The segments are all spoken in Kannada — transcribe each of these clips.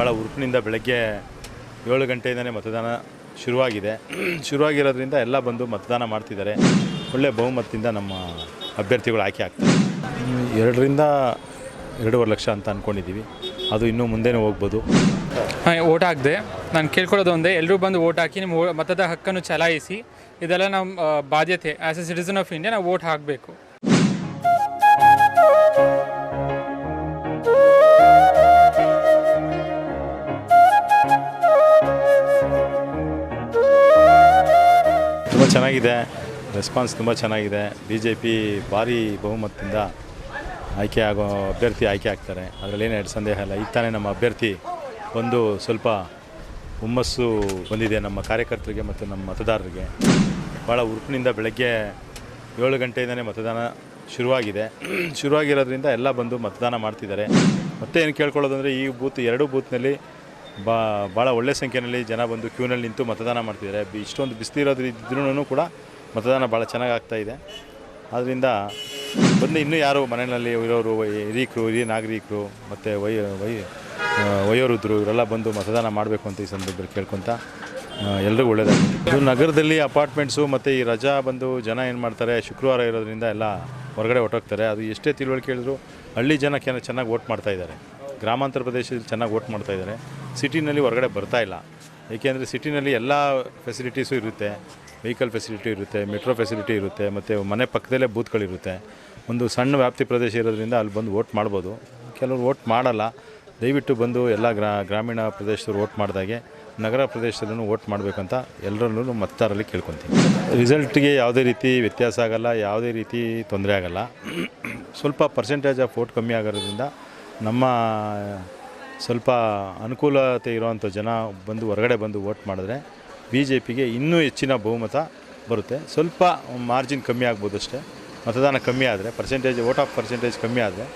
ಭಾಳ ಉರುಪಿನಿಂದ ಬೆಳಗ್ಗೆ ಏಳು ಗಂಟೆಯಿಂದನೇ ಮತದಾನ ಶುರುವಾಗಿದೆ. ಶುರುವಾಗಿರೋದ್ರಿಂದ ಎಲ್ಲ ಬಂದು ಮತದಾನ ಮಾಡ್ತಿದ್ದಾರೆ. ಒಳ್ಳೆಯ ಬಹುಮತದಿಂದ ನಮ್ಮ ಅಭ್ಯರ್ಥಿಗಳು ಆಯ್ಕೆ ಆಗ್ತಾರೆ. ಎರಡರಿಂದ ಎರಡೂವರೆ ಲಕ್ಷ ಅಂತ ಅಂದ್ಕೊಂಡಿದ್ದೀವಿ ಅದು ಇನ್ನೂ ಮುಂದೆನೂ ಹೋಗ್ಬೋದು. ಓಟ್ ಹಾಕಿದೆ. ನಾನು ಕೇಳ್ಕೊಳ್ಳೋದು ಒಂದೇ ಎಲ್ಲರೂ ಬಂದು ಓಟ್ ಹಾಕಿ ನಿಮ್ಮ ಮತದ ಹಕ್ಕನ್ನು ಚಲಾಯಿಸಿ, ಇದೆಲ್ಲ ನಮ್ಮ ಬಾಧ್ಯತೆ. As a citizen of India ನಾವು ಓಟ್ ಹಾಕಬೇಕು. ತುಂಬ ಚೆನ್ನಾಗಿದೆ. ರೆಸ್ಪಾನ್ಸ್ ತುಂಬ ಚೆನ್ನಾಗಿದೆ. ಬಿ ಜೆ ಪಿ ಭಾರಿ ಬಹುಮತದಿಂದ ಆಯ್ಕೆ ಆಗೋ ಅಭ್ಯರ್ಥಿ ಆಯ್ಕೆ ಆಗ್ತಾರೆ. ಅದರಲ್ಲೇನು ಎರಡು ಸಂದೇಹ ಇಲ್ಲ. ಈಗ ತಾನೇ ನಮ್ಮ ಅಭ್ಯರ್ಥಿ ಒಂದು ಸ್ವಲ್ಪ ಹುಮ್ಮಸ್ಸು ಬಂದಿದೆ ನಮ್ಮ ಕಾರ್ಯಕರ್ತರಿಗೆ ಮತ್ತು ನಮ್ಮ ಮತದಾರರಿಗೆ. ಭಾಳ ಉರುಪಿನಿಂದ ಬೆಳಗ್ಗೆ ಏಳು ಗಂಟೆಯಿಂದನೇ ಮತದಾನ ಶುರುವಾಗಿದೆ. ಶುರುವಾಗಿರೋದ್ರಿಂದ ಎಲ್ಲ ಬಂದು ಮತದಾನ ಮಾಡ್ತಿದ್ದಾರೆ. ಮತ್ತೆ ಏನು ಕೇಳ್ಕೊಳ್ಳೋದು ಅಂದರೆ ಈ ಬೂತ್, ಎರಡೂ ಬೂತ್ನಲ್ಲಿ ಬಾ ಭಾಳ ಒಳ್ಳೆ ಸಂಖ್ಯೆಯಲ್ಲಿ ಜನ ಬಂದು ಕ್ಯೂನಲ್ಲಿ ನಿಂತು ಮತದಾನ ಮಾಡ್ತಿದ್ದಾರೆ. ಇಷ್ಟೊಂದು ಬಿಸಿಲಿರೋದ್ರಿದ್ರೂ ಕೂಡ ಮತದಾನ ಭಾಳ ಚೆನ್ನಾಗಿ ಆಗ್ತಾ ಇದೆ. ಆದ್ದರಿಂದ ಬಂದು ಇನ್ನೂ ಯಾರು ಮನೆಯಲ್ಲಿ ಇರೋರು ಹಿರೀಕರು, ಹಿರಿಯ ನಾಗರಿಕರು, ಮತ್ತು ವೈ ವೈ ವಯೋವೃದ್ಧರು, ಇವರೆಲ್ಲ ಬಂದು ಮತದಾನ ಮಾಡಬೇಕು ಅಂತ ಈ ಸಂದರ್ಭದಲ್ಲಿ ಕೇಳ್ಕೊತ ಎಲ್ರಿಗೂ ಒಳ್ಳೆಯದಾಗುತ್ತೆ ಇದು ನಗರದಲ್ಲಿ ಅಪಾರ್ಟ್ಮೆಂಟ್ಸು ಮತ್ತು ಈ ರಜಾ ಬಂದು ಜನ ಏನು ಮಾಡ್ತಾರೆ, ಶುಕ್ರವಾರ ಇರೋದ್ರಿಂದ ಎಲ್ಲ ಹೊರಗಡೆ ಹೊಟ್ಟೋಗ್ತಾರೆ ಅದು ಎಷ್ಟೇ ತಿಳುವಳಿಕೆ ಹೇಳಿದ್ರು ಹಳ್ಳಿ ಜನ ಕೆನ ಚೆನ್ನಾಗಿ ವೋಟ್ ಮಾಡ್ತಾ ಇದ್ದಾರೆ. ಗ್ರಾಮಾಂತರ ಪ್ರದೇಶದಲ್ಲಿ ಚೆನ್ನಾಗಿ ವೋಟ್ ಮಾಡ್ತಾ ಇದ್ದಾರೆ. ಸಿಟಿನಲ್ಲಿ ಹೊರಗಡೆ ಬರ್ತಾ ಇಲ್ಲ. ಏಕೆಂದರೆ ಸಿಟಿನಲ್ಲಿ ಎಲ್ಲ ಫೆಸಿಲಿಟೀಸು ಇರುತ್ತೆ. ವೆಹಿಕಲ್ ಫೆಸಿಲಿಟಿ ಇರುತ್ತೆ ಮೆಟ್ರೋ ಫೆಸಿಲಿಟಿ ಇರುತ್ತೆ, ಮತ್ತು ಮನೆ ಪಕ್ಕದಲ್ಲೇ ಬೂತ್ಗಳಿರುತ್ತೆ. ಒಂದು ಸಣ್ಣ ವ್ಯಾಪ್ತಿ ಪ್ರದೇಶ ಇರೋದ್ರಿಂದ ಅಲ್ಲಿ ಬಂದು ವೋಟ್ ಮಾಡ್ಬೋದು. ಕೆಲವರು ವೋಟ್ ಮಾಡಲ್ಲ. ದಯವಿಟ್ಟು ಬಂದು ಎಲ್ಲ ಗ್ರಾ, ಗ್ರಾಮೀಣ ಪ್ರದೇಶದವ್ರು ವೋಟ್ ಮಾಡಿದಾಗೆ ನಗರ ಪ್ರದೇಶದಲ್ಲೂ ವೋಟ್ ಮಾಡಬೇಕಂತ ಎಲ್ಲರಲ್ಲೂ ಮತದಾರರಲ್ಲಿ ಕೇಳ್ಕೊತೀನಿ. ರಿಸಲ್ಟ್ಗೆ ಯಾವುದೇ ರೀತಿ ವ್ಯತ್ಯಾಸ ಆಗಲ್ಲ, ಯಾವುದೇ ರೀತಿ ತೊಂದರೆ ಆಗಲ್ಲ. ಸ್ವಲ್ಪ ಪರ್ಸೆಂಟೇಜ್ ಆಫ್ ವೋಟ್ ಕಮ್ಮಿ ಆಗೋದ್ರಿಂದ ನಮ್ಮ ಸ್ವಲ್ಪ ಅನುಕೂಲತೆ ಇರುವಂಥ ಜನ ಬಂದು ಹೊರಗಡೆ ಬಂದು ವೋಟ್ ಮಾಡಿದ್ರೆ ಬಿ ಜೆ ಪಿಗೆ ಇನ್ನೂ ಹೆಚ್ಚಿನ ಬಹುಮತ ಬರುತ್ತೆ. ಸ್ವಲ್ಪ ಮಾರ್ಜಿನ್ ಕಮ್ಮಿ ಆಗ್ಬೋದು ಅಷ್ಟೇ. ಮತದಾನ ಕಮ್ಮಿ ಆದರೆ ಪರ್ಸೆಂಟೇಜ್ ವೋಟ್ ಆಫ್ ಪರ್ಸೆಂಟೇಜ್ ಕಮ್ಮಿ ಆದರೆ,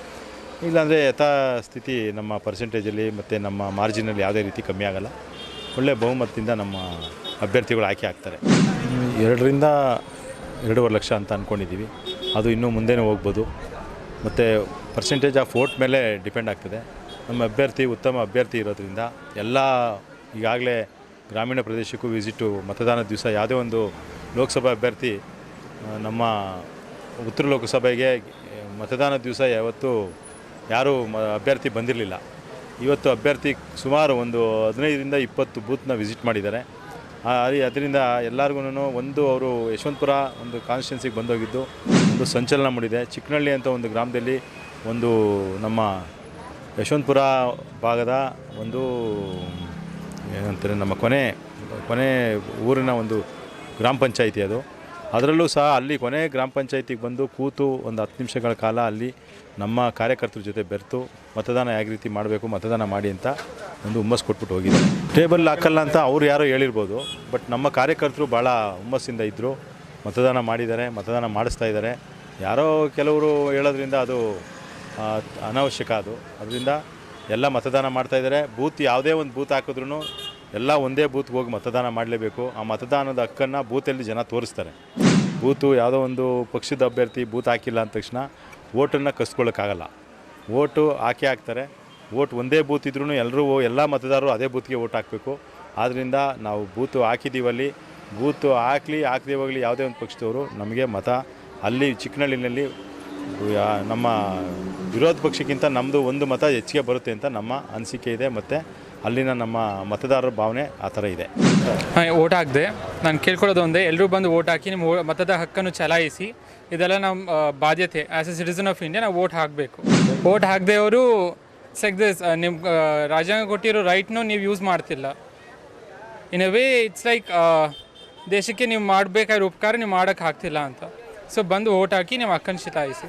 ಇಲ್ಲಾಂದರೆ ಯಥಾಸ್ಥಿತಿ ನಮ್ಮ ಪರ್ಸೆಂಟೇಜಲ್ಲಿ ಮತ್ತು ನಮ್ಮ ಮಾರ್ಜಿನಲ್ಲಿ ಯಾವುದೇ ರೀತಿ ಕಮ್ಮಿ ಆಗಲ್ಲ. ಒಳ್ಳೆಯ ಬಹುಮತದಿಂದ ನಮ್ಮ ಅಭ್ಯರ್ಥಿಗಳು ಆಯ್ಕೆ ಆಗ್ತಾರೆ. ಎರಡರಿಂದ ಎರಡೂವರೆ ಲಕ್ಷ ಅಂತ ಅಂದ್ಕೊಂಡಿದ್ದೀವಿ ಅದು ಇನ್ನೂ ಮುಂದೆನೇ ಹೋಗ್ಬೋದು. ಮತ್ತು ಪರ್ಸೆಂಟೇಜ್ ಆಫ್ ವೋಟ್ ಮೇಲೆ ಡಿಪೆಂಡ್ ಆಗ್ತದೆ. ನಮ್ಮ ಅಭ್ಯರ್ಥಿ, ಉತ್ತಮ ಅಭ್ಯರ್ಥಿ ಇರೋದ್ರಿಂದ ಎಲ್ಲ ಈಗಾಗಲೇ ಗ್ರಾಮೀಣ ಪ್ರದೇಶಕ್ಕೂ ವಿಸಿಟು ಮತದಾನದ ದಿವಸ ಯಾವುದೇ ಒಂದು ಲೋಕಸಭಾ ಅಭ್ಯರ್ಥಿ ನಮ್ಮ ಉತ್ತರ ಲೋಕಸಭೆಗೆ ಮತದಾನ ದಿವಸ ಯಾವತ್ತು ಯಾರೂ ಅಭ್ಯರ್ಥಿ ಬಂದಿರಲಿಲ್ಲ. ಇವತ್ತು ಅಭ್ಯರ್ಥಿ ಸುಮಾರು ಒಂದು ಹದಿನೈದರಿಂದ ಇಪ್ಪತ್ತು ಬೂತ್ನ ವಿಸಿಟ್ ಮಾಡಿದ್ದಾರೆ. ಅದರಿಂದ ಎಲ್ಲರಿಗೂ ಒಂದು ಅವರು ಯಶವಂತಪುರ ಒಂದು ಕಾನ್ಸ್ಟಿಟ್ಯೂನ್ಸಿಗೆ ಬಂದೋಗಿದ್ದು ಒಂದು ಸಂಚಲನ ಮೂಡಿದೆ. ಚಿಕ್ಕನಹಳ್ಳಿ ಅಂತ ಒಂದು ಗ್ರಾಮದಲ್ಲಿ ಒಂದು ನಮ್ಮ ಯಶವಂತಪುರ ಭಾಗದ ಒಂದು, ಏನಂತಾರೆ ನಮ್ಮ ಕೊನೆ ಕೊನೆ ಊರಿನ ಒಂದು ಗ್ರಾಮ ಪಂಚಾಯಿತಿ ಅದು. ಅದರಲ್ಲೂ ಸಹ ಅಲ್ಲಿ ಕೊನೆ ಗ್ರಾಮ ಪಂಚಾಯಿತಿಗೆ ಬಂದು ಕೂತು ಒಂದು ಹತ್ತು ನಿಮಿಷಗಳ ಕಾಲ ಅಲ್ಲಿ ನಮ್ಮ ಕಾರ್ಯಕರ್ತರ ಜೊತೆ ಬೆರೆತು ಮತದಾನ ಯಾವ ರೀತಿ ಮಾಡಬೇಕು, ಮತದಾನ ಮಾಡಿ ಅಂತ ಒಂದು ಹುಮ್ಮಸ್ ಕೊಟ್ಬಿಟ್ಟು ಹೋಗಿದ್ದೆ ಟೇಬಲ್ ಹಾಕಲ್ಲ ಅಂತ ಅವ್ರು ಯಾರೋ ಹೇಳಿರ್ಬೋದು, ಬಟ್ ನಮ್ಮ ಕಾರ್ಯಕರ್ತರು ಭಾಳ ಹುಮ್ಮಸ್ಸಿಂದ ಇದ್ದರು ಮತದಾನ ಮಾಡಿದ್ದಾರೆ, ಮತದಾನ ಮಾಡಿಸ್ತಾ ಇದ್ದಾರೆ. ಯಾರೋ ಕೆಲವರು ಹೇಳೋದ್ರಿಂದ ಅದು ಅನಾವಶ್ಯಕ ಅದು. ಅದರಿಂದ ಎಲ್ಲ ಮತದಾನ ಮಾಡ್ತಾಯಿದ್ದಾರೆ ಬೂತ್ ಯಾವುದೇ ಒಂದು ಬೂತ್ ಹಾಕಿದ್ರೂ ಎಲ್ಲ ಒಂದೇ ಬೂತ್ಗೆ ಹೋಗಿ ಮತದಾನ ಮಾಡಲೇಬೇಕು. ಆ ಮತದಾನದ ಹಕ್ಕನ್ನು ಬೂತಲ್ಲಿ ಜನ ತೋರಿಸ್ತಾರೆ. ಬೂತು ಯಾವುದೋ ಒಂದು ಪಕ್ಷದ ಅಭ್ಯರ್ಥಿ ಬೂತ್ ಹಾಕಿಲ್ಲ ಅಂದ ತಕ್ಷಣ ಓಟನ್ನು ಕಸ್ಕೊಳ್ಳೋಕ್ಕಾಗಲ್ಲ ಓಟು ಹಾಕಿ ಹಾಕ್ತಾರೆ. ಓಟ್ ಒಂದೇ ಬೂತ್ ಇದ್ರೂ ಎಲ್ಲರೂ ಎಲ್ಲ ಮತದಾರರು ಅದೇ ಬೂತ್ಗೆ ಓಟ್ ಹಾಕಬೇಕು. ಆದ್ದರಿಂದ ನಾವು ಬೂತು ಹಾಕಿದ್ದೀವಲ್ಲಿ. ಬೂತು ಹಾಕಲಿ, ಹಾಕದೇ ಹೋಗಲಿ ಯಾವುದೇ ಒಂದು ಪಕ್ಷದವರು ನಮಗೆ ಮತ ಅಲ್ಲಿ ಚಿಕ್ಕನಹಳ್ಳಿನಲ್ಲಿ ನಮ್ಮ ವಿರೋಧ ಪಕ್ಷಕ್ಕಿಂತ ನಮ್ಮದು ಒಂದು ಮತ ಹೆಚ್ಚಿಗೆ ಬರುತ್ತೆ ಅಂತ ನಮ್ಮ ಅನಿಸಿಕೆ ಇದೆ ಮತ್ತು ಅಲ್ಲಿನ ನಮ್ಮ ಮತದಾರರ ಭಾವನೆ ಆ ಥರ ಇದೆ. ಓಟ್ ಹಾಕಿದೆ. ನಾನು ಕೇಳ್ಕೊಳ್ಳೋದು ಒಂದೇ ಎಲ್ಲರೂ ಬಂದು ಓಟ್ ಹಾಕಿ ನಿಮ್ಮ ಮತದ ಹಕ್ಕನ್ನು ಚಲಾಯಿಸಿ, ಇದೆಲ್ಲ ನಮ್ಮ ಬಾಧ್ಯತೆ. As a citizen of India ನಾವು ಓಟ್ ಹಾಕಬೇಕು. ಓಟ್ ಹಾಕದೆ ಅವರು ಸೆಕ್ ದಿಸ್ ನಿಮ್ಮ ರಾಜ್ಯಾಂಗ ಕೊಟ್ಟಿರೋ ರೈಟ್ನು ನೀವು ಯೂಸ್ ಮಾಡ್ತಿಲ್ಲ. In a way it's like ದೇಶಕ್ಕೆ ನೀವು ಮಾಡಬೇಕಾಗಿರೋ ಉಪಕಾರ ನೀವು ಮಾಡೋಕ್ಕೆ ಆಗ್ತಿಲ್ಲ ಅಂತ. ಸೊ ಬಂದು ಓಟ್ ಹಾಕಿ ನಿಮ್ಮ ಹಕ್ಕನ್ನು ಚಲಾಯಿಸಿ.